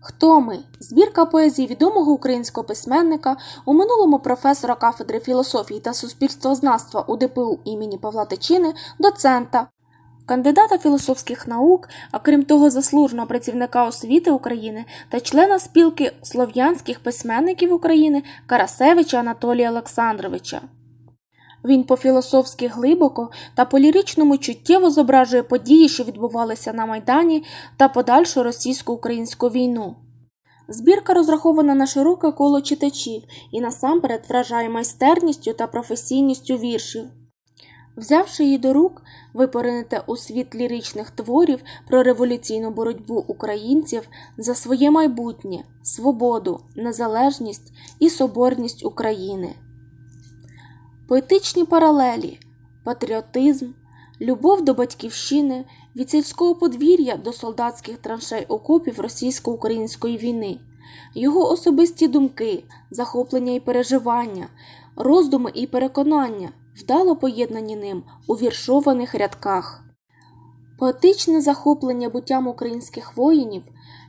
Хто ми? Збірка поезії відомого українського письменника, у минулому професора кафедри філософії та суспільствознавства у ДПУ імені Павла Тичини, доцента, кандидата філософських наук, а крім того, заслуженого працівника освіти України та члена спілки слов'янських письменників України Карасевича Анатолія Олександровича. Він по-філософськи глибоко та по-ліричному чуттєво зображує події, що відбувалися на Майдані та подальшу російсько-українську війну. Збірка розрахована на широке коло читачів і насамперед вражає майстерністю та професійністю віршів. Взявши її до рук, ви поринете у світ ліричних творів про революційну боротьбу українців за своє майбутнє, свободу, незалежність і соборність України. Поетичні паралелі, патріотизм, любов до батьківщини, від сільського подвір'я до солдатських траншей окопів російсько-української війни, його особисті думки, захоплення і переживання, роздуми і переконання, вдало поєднані ним у віршованих рядках. Поетичне захоплення буттям українських воїнів,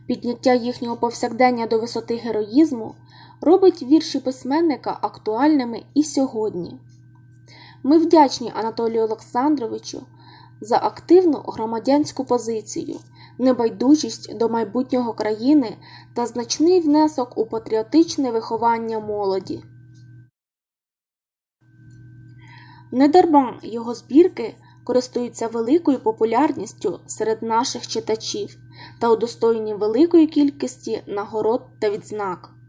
підняття їхнього повсякдення до висоти героїзму робить вірші письменника актуальними і сьогодні. Ми вдячні Анатолію Олександровичу за активну громадянську позицію, небайдужість до майбутнього країни та значний внесок у патріотичне виховання молоді. Недарма його збірки користуються великою популярністю серед наших читачів та удостоєні великої кількості нагород та відзнак.